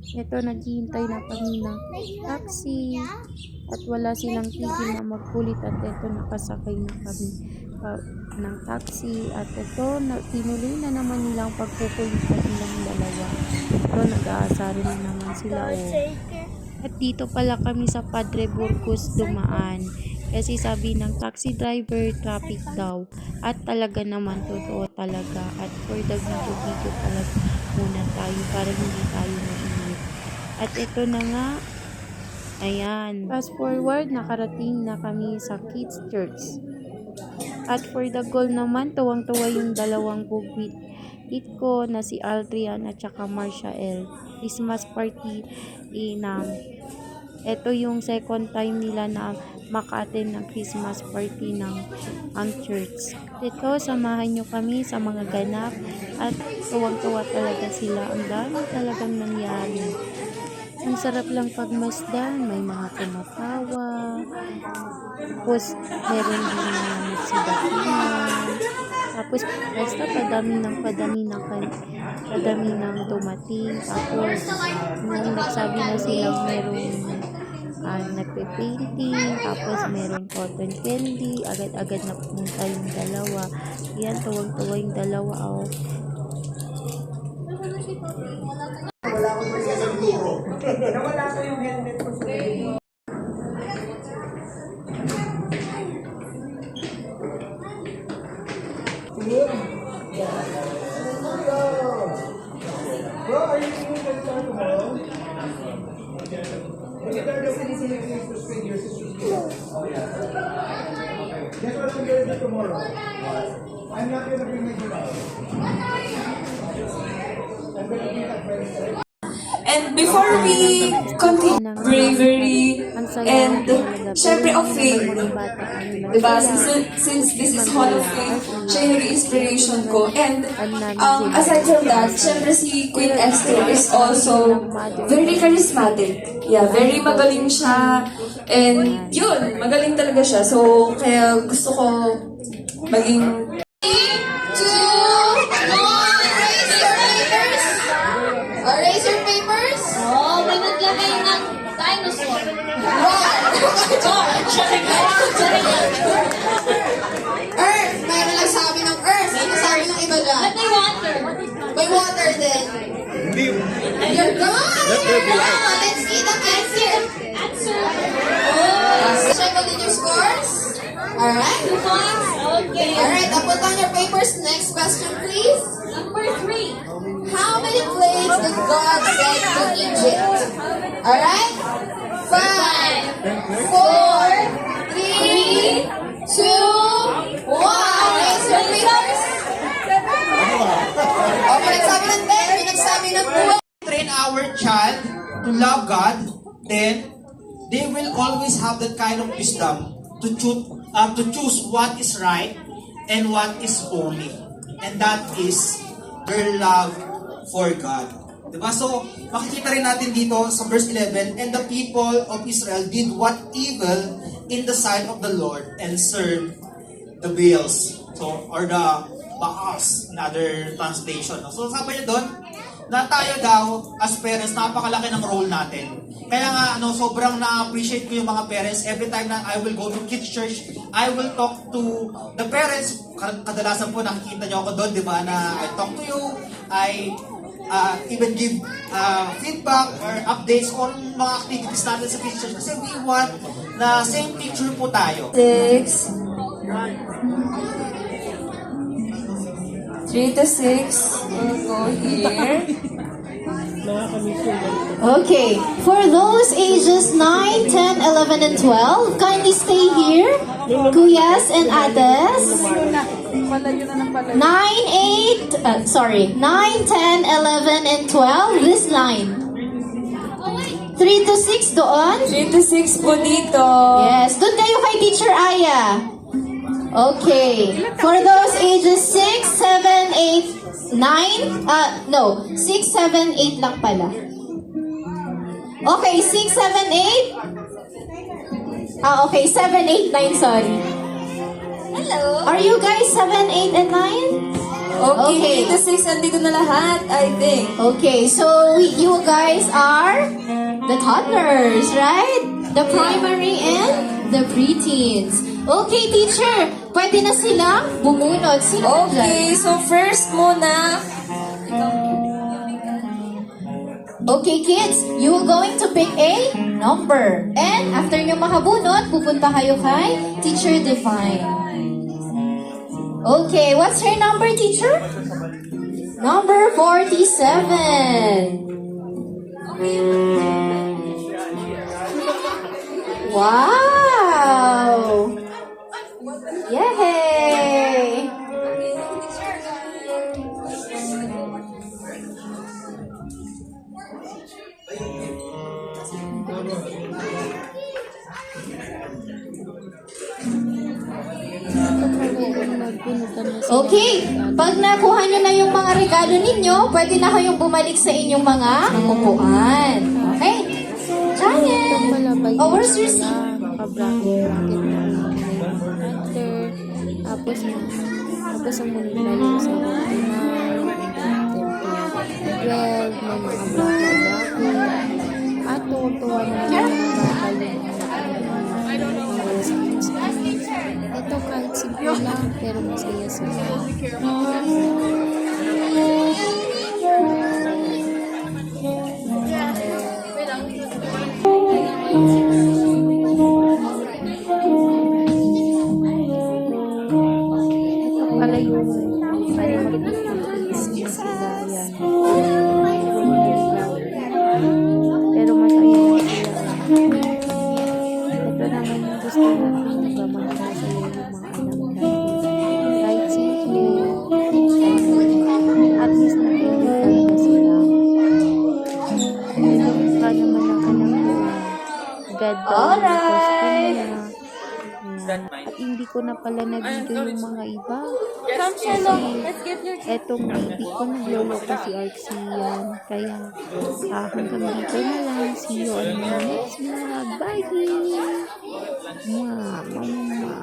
Ito, naghihintay na kami ng taxi at wala silang tigil na magkulit at ito, nakasakay na kami pa- ng taxi at ito, na, tinuloy na naman nilang pagkukulitan nilang dalawa. Ito, nag-aasari na naman sila. Oh. At dito pala kami sa Padre Burgos dumaan. Kasi sabi ng taxi driver, traffic daw. At talaga naman, totoo talaga. At for the video, video talaga muna tayo para hindi tayo mainit. At ito na nga, ayan. Fast forward, nakarating na kami sa Kids Church. At for the goal naman, tuwang-tuwa yung dalawang bugwit it ko na si Aldrian at saka Marsha L. Christmas party eh, na ito yung second time nila na maka-attend ng Christmas party ng ang church. Ito, samahan nyo kami sa mga ganap at tuwang-tuwa talaga sila. Ang dami talagang nangyari. Ang sarap lang pagmasdan, may mga tumatawa. Tapos, meron din mga nagsidatingan. Tapos, basta padami ng padami ng padami ng dumating. Tapos, nung nagsabi na silang meron ah, nagpe-painting, tapos meron cotton candy, agad-agad na pumunta yung dalawa. Yan, tuwang-tuwa yung dalawa. Oh. Nawala ko yung helmet ko sa Bro, are you going to start tomorrow? Kasi they're the Philippine Christmas figures. Oh, yeah. Guess what I'm tomorrow? I'm not going to bring my girl. I'm going to meet a friend. And before we continue bravery and syempre of faith, diba? Since, since this is Hall of Faith, siya yung inspiration ko. And um, aside from that, syempre si Queen Esther is also very charismatic. Yeah, very magaling siya. And yun, magaling talaga siya. So, kaya gusto ko maging Earth. May nagsabi ng Earth. Ano sabi ng iba dyan? But they water. May water din. You're gone. Yeah, let's see the answer. Answer. Check ulit your scores. Alright. Two points. Okay. Alright, I'll put down your papers. Next question, please. Number three. How many plagues did God send to Egypt? Alright? Five, four, three, two, one. Raise your papers. O, may nagsabi ng 10, may nagsabi ng 12. Train our child to love God, then they will always have that kind of wisdom to choose, uh, to choose what is right and what is holy. And that is their love for God. Diba? So, makikita rin natin dito sa verse 11, And the people of Israel did what evil in the sight of the Lord and served the Baals. So, or the Baals in other translation. So, sabi niya doon, na tayo daw, as parents, napakalaki ng role natin. Kaya nga, ano, sobrang na-appreciate ko yung mga parents. Every time na I will go to kids church, I will talk to the parents. Kad- Kadalasan po nakikita niyo ako doon, di ba, na I talk to you, I uh, even give uh, feedback or updates on mga activities natin sa kids church. Kasi we want na same picture po tayo. six. Three to six. We'll go here. Okay, for those ages 9, 10, 11, and 12, kindly stay here. Kuyas and Ates. 9, 8, uh, sorry, 9, 10, 11, and 12, this line. 3 to 6 doon. Three to six po dito. Yes, doon kayo kay Teacher Aya. Okay, for those ages 6, 7, 8, 9, uh, no, 6, 7, 8 lang pala. Okay, 6, 7, 8? Ah, okay, 7, 8, 9, sorry. Hello. Are you guys 7, 8, and 9? Okay, 8 to 6, nandito na lahat, I think. Okay, so we, you guys are the toddlers, right? The primary and the preteens. Okay, teacher, pwede na silang bumunod. Sino dyan? Okay, so first muna, Okay, kids, you will going to pick a number. And after nyo makabunot, pupunta kayo kay Teacher Define. Okay, what's her number, teacher? Number 47. Wow! Okay, pag nakuha nyo na yung mga regalo ninyo, pwede na kayong bumalik sa inyong mga upuan. Okay? Giant! Oh, where's your seat? Na. Tapos, tapos ang muna yung sa 49, 12, may mga bracket-bracket. Yes. Ko na pala nabigay yung mga iba. Kasi etong baby ko nagloloko si Arxie yan. Kaya ah, hanggang dito na lang. See you on my next vlog. Bye! Mwah! Mama!